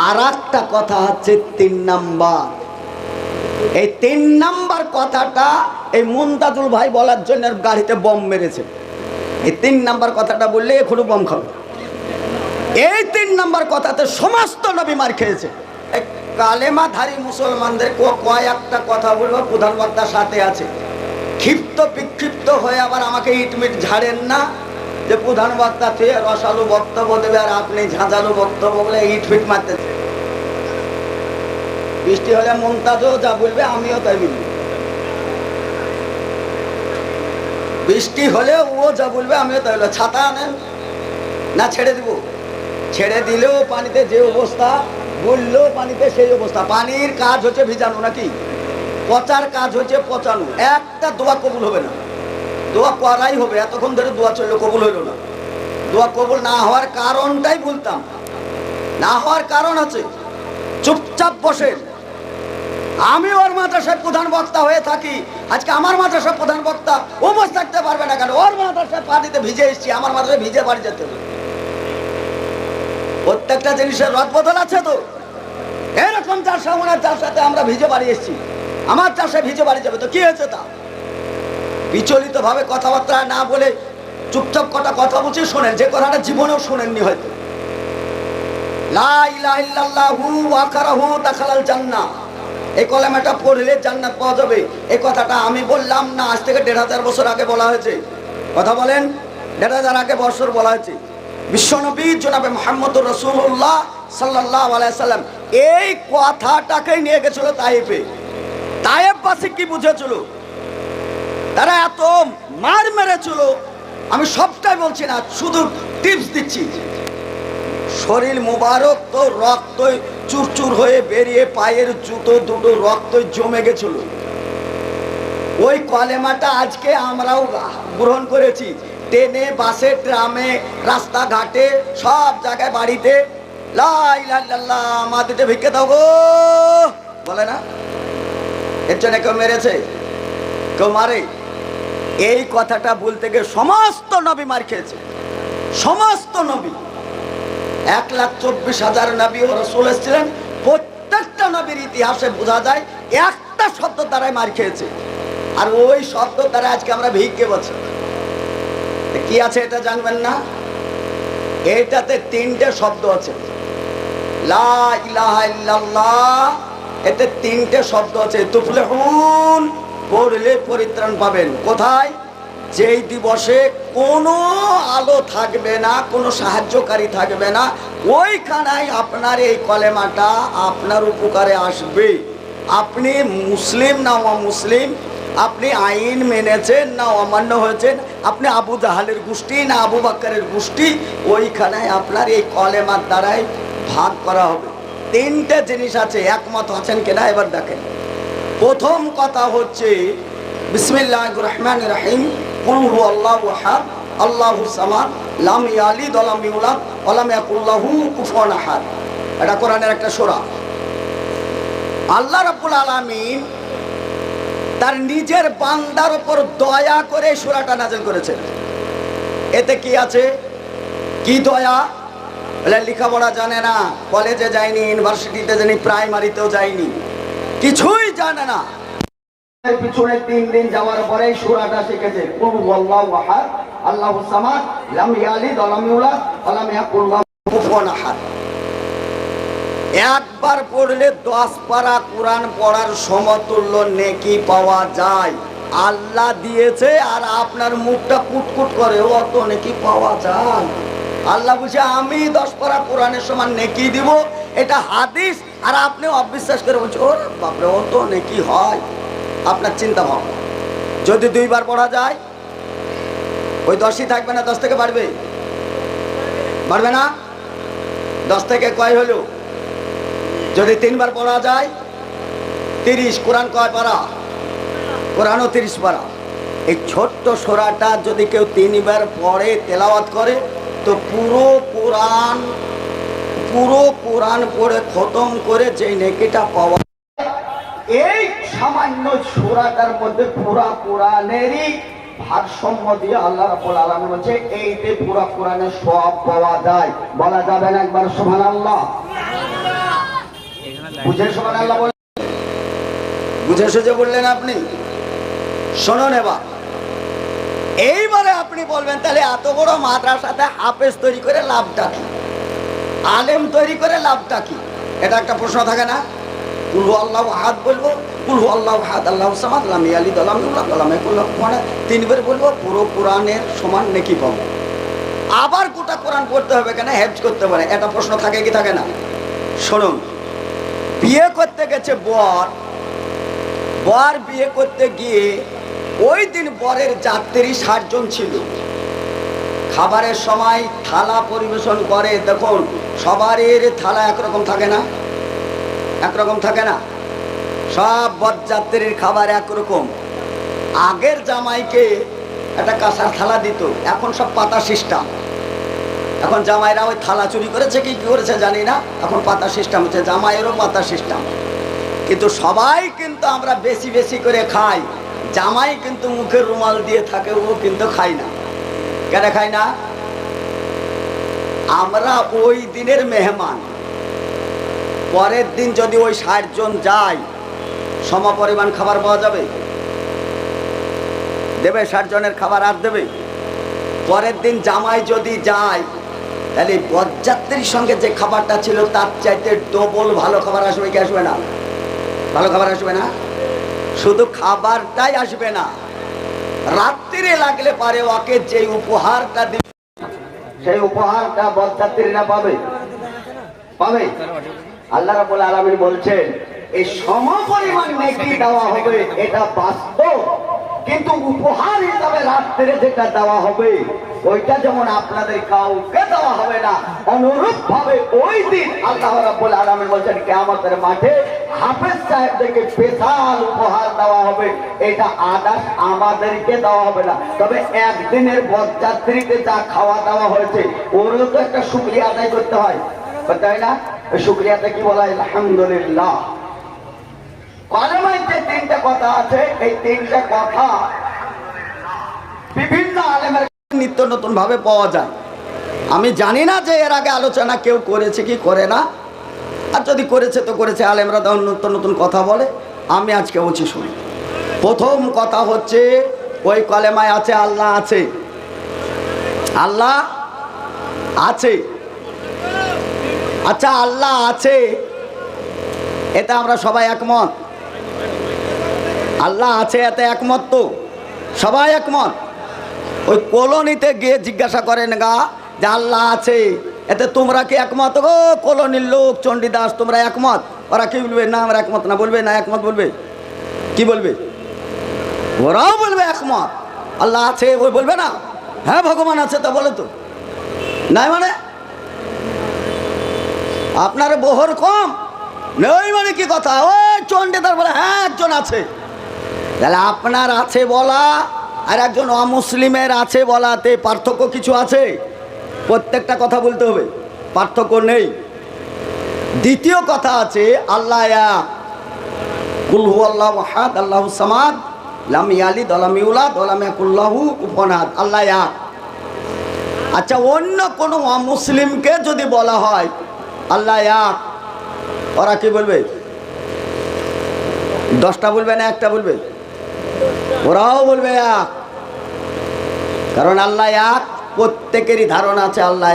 আর একটা কথা হচ্ছে তিন নাম্বার। এই তিন নাম্বার কথাটা এই মুমতাজুল ভাই বলার জন্য গাড়িতে বম মেরেছে। এই তিন নাম্বার কথাটা বললে এখনও বম খাবে। এই তিন নাম্বার কথাতে সমস্ত নবী মার খেয়েছে। কালেমাধারী মুসলমানদের কয়েকটা কথা বলব, প্রধান সাথে আছে। ক্ষিপ্ত বিক্ষিপ্ত হয়ে আবার আমাকে ইটমিট ঝাড়েন না। যে প্রধান বক্তা থেকে রসালো বক্তব্য দেবে আর আপনি ঝাঁঝালো বক্তব্য বলে ইটফিট মারতে বৃষ্টি হলে মমতাজও যা বলবে, আমিও তাই বলব। বৃষ্টি হলে ও যা বলবে, আমিও তাই বলব। ছাতা আনেন, না ছেড়ে দিব? ছেড়ে দিলেও পানিতে যে অবস্থা, বললেও পানিতে সেই অবস্থা। পানির কাজ হচ্ছে ভিজানো নাকি? পচার কাজ হচ্ছে পচানো। একটা দোয়া কবুল হবে না। দোয়া করাই হবে, এতক্ষণ ধরে দোয়া চলল কবুল হইল না। দোয়া কবুল না হওয়ার কারণটাই বলতাম না হওয়ার কারণ আছে, চুপচাপ বসে আমি ওর মাদ্রাসার প্রধান বক্তা হয়ে থাকি, আজকে আমার মাদ্রাসার প্রধান বক্তা ও বসে থাকতে পারবে না কেন? ওর মাদ্রাসায় পানিতে ভিজে এসেছি, আমার মাদ্রাসায় ভিজে বাড়ি যেতে হবে। প্রত্যেকটা জিনিসের রদ বদল আছে তো? এরকম সামনের চার সাথে আমরা ভিজে বাড়ি এসেছি, আমার চাষে ভিজে বাড়ি যাবে তো? কি হয়েছে তা? বিচলিত ভাবে কথাবার্তা না বলে চুপচাপ কটা কথা বলছি, শোনেন, যে কথাটা জীবনেও শোনেননি হয়তো। এই পড়লে পাওয়া যাবে। এই কথাটা আমি বললাম না, আজ থেকে দেড় হাজার বছর আগে বলা হয়েছে। কথা বলেন, দেড় হাজার আগে বলা হয়েছে। বিশ্বনবী এই কথাটাকেই নিয়ে গেছিল তাইফে। তাইফবাসী কি বুঝেছিল? তারা এত মার মেরেছিল, আমি সবটাই বলছি না, শুধু টিপস দিচ্ছি। শরীর মুবারক তো রক্ত চুরচুর হয়ে বেরিয়ে পায়ের জুতো দুটো রক্ত জমে গেছিল। ওই কলেমাটা আজকে আমরাও গ্রহণ করেছি। ট্রেনে, বাসে, ট্রামে, রাস্তাঘাটে, সব জায়গায় বাড়িতে। লাই লাল্লাহ মা দিতে ভিক্ষে দাও গো। বলে না? এর জন্য কেউ মেরেছে? কেউ মারে? এই কথাটা বলতে গিয়ে সমস্ত নবী মার খেয়েছে। সমস্ত নবী। এক লাখ চব্বিশ হাজার নবী ওরা রসুল এসেছিলেন। প্রত্যেকটা নবীর ইতিহাসে বোঝা যায়, একটা শব্দ দ্বারাই মার খেয়েছে। আর ওই শব্দ দ্বারা আজকে আমরা ভিক্ষে বলছি। কি আছে এটা জানবেন না? এইটাতে তিনটে শব্দ আছে। লা এতে তিনটে শব্দ আছে। তুফলেহুন পড়লে পরিত্রাণ পাবেন। কোথায়? যেই দিবসে কোনো আলো থাকবে না, কোনো সাহায্যকারী থাকবে না ওইখানায় আপনার এই কলেমাটা আপনার উপকারে আসবে। আপনি মুসলিম না মুসলিম আপনি আইন মেনেছেন না অমান্য হয়েছেন, আপনি আবু জাহালের গোষ্ঠী না আবু বাক্কারের গোষ্ঠী ওইখানে আপনার এই কলেমার দ্বারাই ভাগ করা হবে। তিনটে জিনিস আছে, একমত আছেন কিনা এবার দেখেন। প্রথম কথা হচ্ছে বিসমিল্লাহ রহমান রাহিম। কুলহু আল্লাহ আহাদ, আল্লাহু সামাদ, লাম ইয়ালিদ ওয়ালাম ইউলাদ ওয়ালাম ইয়াকুল্লাহু কুফুয়ান আহাদ। এটা কোরআনের একটা সূরা। আল্লাহ রাব্বুল আলামিন তার নিজের বান্দার উপর দয়া করে সূরাটা নাযিল করেছেন। এতে কি আছে? কি দয়া? বলে লেখাপড়া জানে না। কলেজে যায়নি, ইউনিভার্সিটিতে যায়নি, প্রাইমারিতেও যায়নি। কিছুই জানে না। পিছনে তিন দিন যাওয়ার পরে সুরাটা শিখেছে। কুল ওয়াল্লাহু আহাদ আল্লাহু সামাদ লাম ইয়ালিদ ওয়া লাম ইউলাদ ওয়া লাম ইয়াকুল লাহু কুফুয়ান আহাদ। একবার পড়লে দশ পারা কোরআন পড়ার সমতুল্য নেকি পাওয়া যায়। আল্লাহ দিয়েছে আর আপনার মুখটা কুটকুট করে অত নেকি পাওয়া যায়। আল্লাহ বুঝে আমি দশ পারা কোরআনের সমান নেকি দিব, এটা হাদিস, আর আপনি অবিশ্বাস করে বলছে ওর বাপরে অত নেকি হয়। আপনার চিন্তা ভাবনা। যদি দুইবার পড়া যায়, ওই দশই থাকবে না, দশ থেকে বাড়বে? বাড়বে না? দশ থেকে কয় হলো? যদি তিনবার পড়া যায়, তিরিশ, কোরআন কয় পারা? কোরআনও তিরিশ পারা। এই ছোট্ট সোরাটা যদি কেউ তিনবার পড়ে, তেলাওয়াত করে তো পুরো কোরআন পুরো কোরআন পড়ে খতম করে যে নেকিটা পাওয়া এই সামান্য সুরাটার মধ্যে পুরা কোরআনেরই ভারসাম্য দিয়ে আল্লাহ রাব্বুল আলামিন বলছে, এইতে পুরা কোরআনের সব পাওয়া যায়। বলা যাবে না একবার, সুবহানাল্লাহ। বুঝে সমান আল্লাহ বুঝে সুঝে বললেন আপনি? শোনুন এবার। এইবারে আপনি বলবেন, তাহলে এত বড় মাদ্রাসাতে হাফেজ তৈরি করে লাভটা কি? আলেম তৈরি করে লাভটা কি? এটা একটা প্রশ্ন থাকে না? কুলহু আল্লাহ হাত বলব কুলহু আল্লাহ হাত আল্লাহ সামাদ, লামি আলী দলামে মানে তিনবার বলব, পুরো কোরআনের সমান নেকি পাবো আবার গোটা কোরআন পড়তে হবে কেন? হেফজ করতে পারে এটা প্রশ্ন থাকে কি থাকে না? শুনুন, বিয়ে করতে গেছে বর বর বিয়ে করতে গিয়ে ওই দিন বরের যাত্রী ষাটজন ছিল। খাবারের সময় থালা পরিবেশন করে, দেখুন সবারের থালা একরকম থাকে না? একরকম থাকে না? সব বরযাত্রীর খাবার একরকম। আগের জামাইকে একটা কাঁসার থালা দিত, এখন সব পাতা সিস্টেম। এখন জামাইরা ওই থালা চুরি করেছে কি কি করেছে জানি না, এখন পাতা সিস্টেম হচ্ছে, জামাইয়েরও পাতা সিস্টেম। কিন্তু সবাই কিন্তু আমরা বেশি বেশি করে খাই। জামাই কিন্তু মুখে রুমাল দিয়ে থাকে, ও কিন্তু খাই না। কেন খাই না? আমরা ওই দিনের মেহমান। পরের দিন যদি ওই ষাট জন যায় সম পরিমাণ খাবার পাওয়া যাবে? দেবে ষাট জনের খাবার আর দেবে? পরের দিন জামাই যদি যায়, তাহলে বরযাত্রীর সঙ্গে যে খাবারটা ছিল, তার চাইতে ডবল ভালো খাবার আসবে কি আসবে না? ভালো খাবার আসবে না? শুধু খাবারটাই আসবে না। রাত্রিরে লাগলে পারে ওকে যে উপহারটা দিবে, সেই উপহারটা বরযাত্রীরা পাবে? পাবে? আল্লাহ রাব্বুল আলামিন বলছেন, এই সম পরিমাণ নেকি দেওয়া হবে, এটা বাস্তব। কিন্তু উপহার হিসাবে রাত্রে যেটা দেওয়া হবে, ওইটা যেমন আপনাদের কাউকে দেওয়া হবে না অনুরূপ ভাবে ওই দিন আল্লাহ রাব্বুল আলামিন বলছেন, কিয়ামতের মাঠে হাফেজ সাহেবদেরকে স্পেশাল উপহার দেওয়া হবে। এটা আদাস আমাদেরকে দেওয়া হবে না। তবে একদিনের বরযাত্রীতে যা খাওয়া দাওয়া হয়েছে, ওরও তো একটা শুক্রিয়া আদায় করতে হয়। তাই না? ওই শুক্রিয়াতে কি বলা হয়? আলহামদুলিল্লাহ। কলমায় যে তিনটা কথা আছে। এই তিনটা কথা বিভিন্ন আলেমের নিত্য নতুন ভাবে পাওয়া যায়। আমি জানি না যে এর আগে আলোচনা কেউ করেছে কি করে না। আর যদি করেছে তো করেছে। আলেমরা তখন নতুন নতুন কথা বলে। আমি আজকে বলছি শুনি প্রথম কথা হচ্ছে, ওই কলেমায় আছে, আল্লাহ আছে। আল্লাহ আছে। আচ্ছা আল্লাহ আছে। এটা আমরা সবাই একমত। আল্লাহ আছে, এতে একমত তো? সবাই একমত? ওই কলোনিতে গিয়ে জিজ্ঞাসা করেন গা, যে আল্লাহ আছে। এতে তোমরা কি একমত গো? কলোনির লোক, চণ্ডীদাস, তোমরা একমত? ওরা কি বলবে? না, আমরা একমত না। বলবে না, একমত বলবে। কি বলবে? ওরাও বলবে একমত। আল্লাহ আছে, ওই বলবে না। হ্যাঁ ভগবান আছে, তা বলে তো। নাই মানে? আপনার বহর কম। নেই মানে কি কথা? ওই চণ্ডীদার বলে হ্যাঁ একজন আছে। তাহলে আপনার আছে বলা, আর একজন অমুসলিমের আছে বলাতে পার্থক্য কিছু আছে? প্রত্যেকটা কথা বলতে হবে। পার্থক্য নেই। দ্বিতীয় কথা আছে, আল্লাহ কুলহু আল্লাহ হাদ আল্লাহ সামাদ, লাম ইয়ালি দলাম ইউলা দলাম কুল্লাহু উপনাদ আল্লাহ আচ্ছা অন্য কোনো অমুসলিমকে যদি বলা হয়, আল্লাহ ওরা কি বলবে? দশটা বলবে না একটা বলবে? ওরাও বলবে এক কারণ আল্লাহ এক প্রত্যেকেরই ধারণা আছে আল্লাহ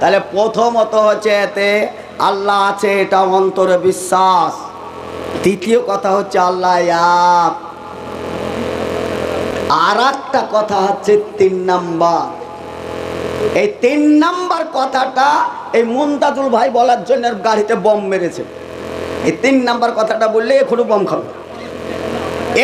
তাহলে প্রথমত হচ্ছে এতে আল্লাহ আছে, এটা অন্তরে বিশ্বাস। দ্বিতীয় কথা হচ্ছে আল্লাহ আর একটা কথা হচ্ছে তিন নাম্বার। এই তিন নাম্বার কথাটা এই মুমতাজুল ভাই বলার জন্য গাড়িতে বম মেরেছে। এই তিন নাম্বার কথাটা বললে এখনও বম খাবে।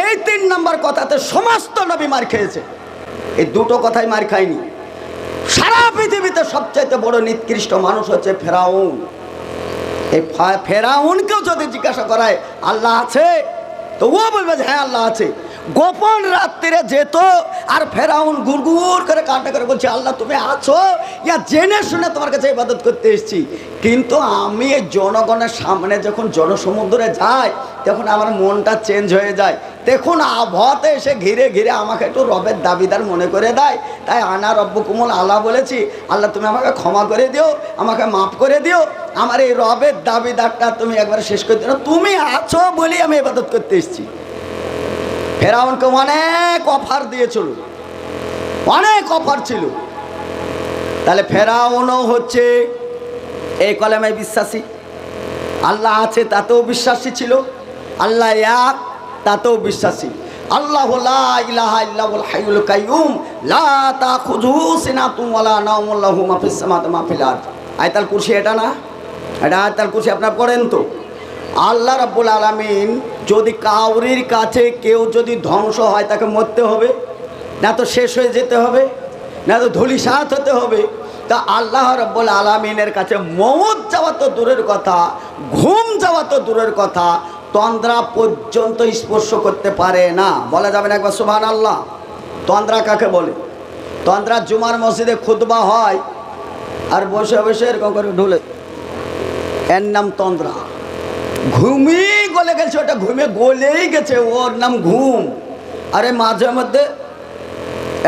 এই তিন নাম্বার কথাতে সমস্ত নবী মার খেয়েছে। এই দুটো কথাই মার খায়নি। সারা পৃথিবীতে সবচাইতে বড় নিকৃষ্ট মানুষ হচ্ছে ফেরাউন। এই ফেরাউনকেও যদি জিজ্ঞাসা করায়, আল্লাহ আছে? তো ও বলবে যে হ্যাঁ আল্লাহ আছে। গোপন রাত্রিরে যেত আর ফেরাউন গুড়গুড় করে কান্না করে বলছে, আল্লাহ, তুমি আছো? ইয়া জেনে শুনে তোমার কাছে ইবাদত করতে এসেছি। কিন্তু আমি এই জনগণের সামনে যখন জনসমুদ্রে যাই, তখন আমার মনটা চেঞ্জ হয়ে যায়। দেখুন, আবহাওয়াতে এসে ঘিরে ঘিরে আমাকে একটু রবের দাবিদার মনে করে দেয়। তাই আনা রব্য কুমল আল্লাহ বলেছি, আল্লাহ, তুমি আমাকে ক্ষমা করে দিও, আমাকে মাফ করে দিও। আমার এই রবের দাবিদারটা তুমি একবার শেষ করে দিও। তুমি আছো বলেই আমি ইবাদত করতে এসেছি। ফেরাউনকে অনেক অফার দিয়েছিল। অনেক অফার ছিল। তাহলে ফেরাউনও হচ্ছে এই কলেমায় বিশ্বাসী। আল্লাহ আছে, তাতেও বিশ্বাসী ছিল। আল্লাহ এক, তাতেও বিশ্বাসী। আল্লাহ ইলাহা লা কুরসি এটা না? এটা আয়াতুল কুরসি আপনারা পড়েন তো? আল্লাহ রাব্বুল আলামিন যদি কাউরির কাছে কেউ যদি ধ্বংস হয়, তাকে মরতে হবে, না তো শেষ হয়ে যেতে হবে, না তো ধুলিসাত হতে হবে। তা আল্লাহ রব্বুল আলমিনের কাছে মৌত যাওয়া তো দূরের কথা, ঘুম যাওয়া তো দূরের কথা, তন্দ্রা পর্যন্ত স্পর্শ করতে পারে না। বলা যাবে না একবার সুবহান আল্লাহ তন্দ্রা কাকে বলে? তন্দ্রা জুমার মসজিদে খুতবা হয়, আর বসে বসে এরকম করে ঢুলে। এর নাম তন্দ্রা। ঘুমিয়ে গলে গেছে, ওটা ঘুমে গলেই গেছে, ওর নাম ঘুম। আরে মাঝে মধ্যে,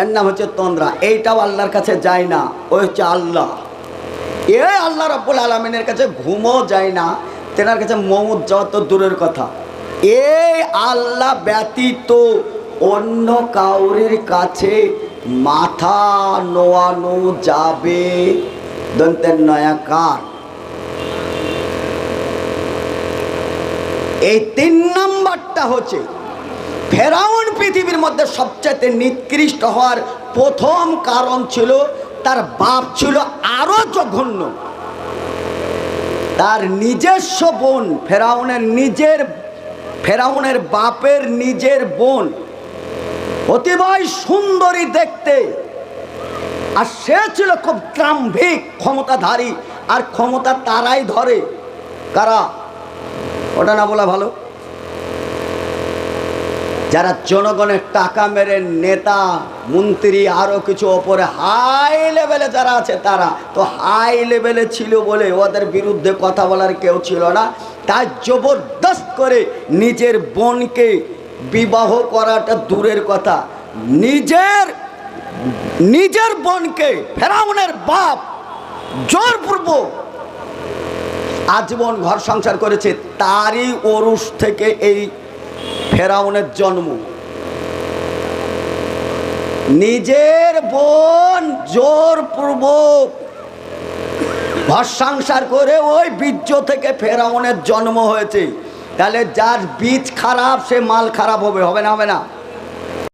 এর নাম হচ্ছে তন্দ্রা, এইটাও আল্লাহর কাছে যায় না ওই হচ্ছে আল্লাহ। এ আল্লাহ রব্বুল আলমিনের কাছে ঘুমও যায় না, তেনার কাছে মৌত যাওয়া তো দূরের কথা। এই আল্লাহ ব্যতীত অন্য কাউরির কাছে মাথা নোয়ানো যাবে, দন্তের নয়াকার এই তিন নম্বরটা হচ্ছে ফেরাউন পৃথিবীর মধ্যে সবচাইতে নিকৃষ্ট হওয়ার প্রথম কারণ ছিল তার বাপ ছিল আরও জঘন্য। তার নিজস্ব বোন, ফেরাউনের নিজের, ফেরাউনের বাপের নিজের বোন। অতিবয় সুন্দরী দেখতে। আর সে ছিল খুব ত্রাম্ভিক, ক্ষমতাধারী, আর ক্ষমতা তারাই ধরে। কারা? ওটা না বলা ভালো। যারা জনগণের টাকা মেরে নেতা, মন্ত্রী আরও কিছু ওপরে হাই লেভেলে যারা আছে তারা, তো হাই লেভেলে ছিল বলে ওদের বিরুদ্ধে কথা বলার কেউ ছিল না। তাই জবরদস্ত করে নিজের বোনকে বিবাহ করাটা দূরের কথা। নিজের নিজের বোনকে ফেরাউনের বাপ জোরপূর্ব আজীবন ঘর সংসার করেছে। তারই ওরুষ থেকে এই ফেরাউনের জন্ম। নিজের বোন জোরপূর্বক ঘর করে ওই বীর্য থেকে ফেরাউনের জন্ম হয়েছে। তাহলে যার বীজ খারাপ, সে মাল খারাপ হবে হবে না হবে না।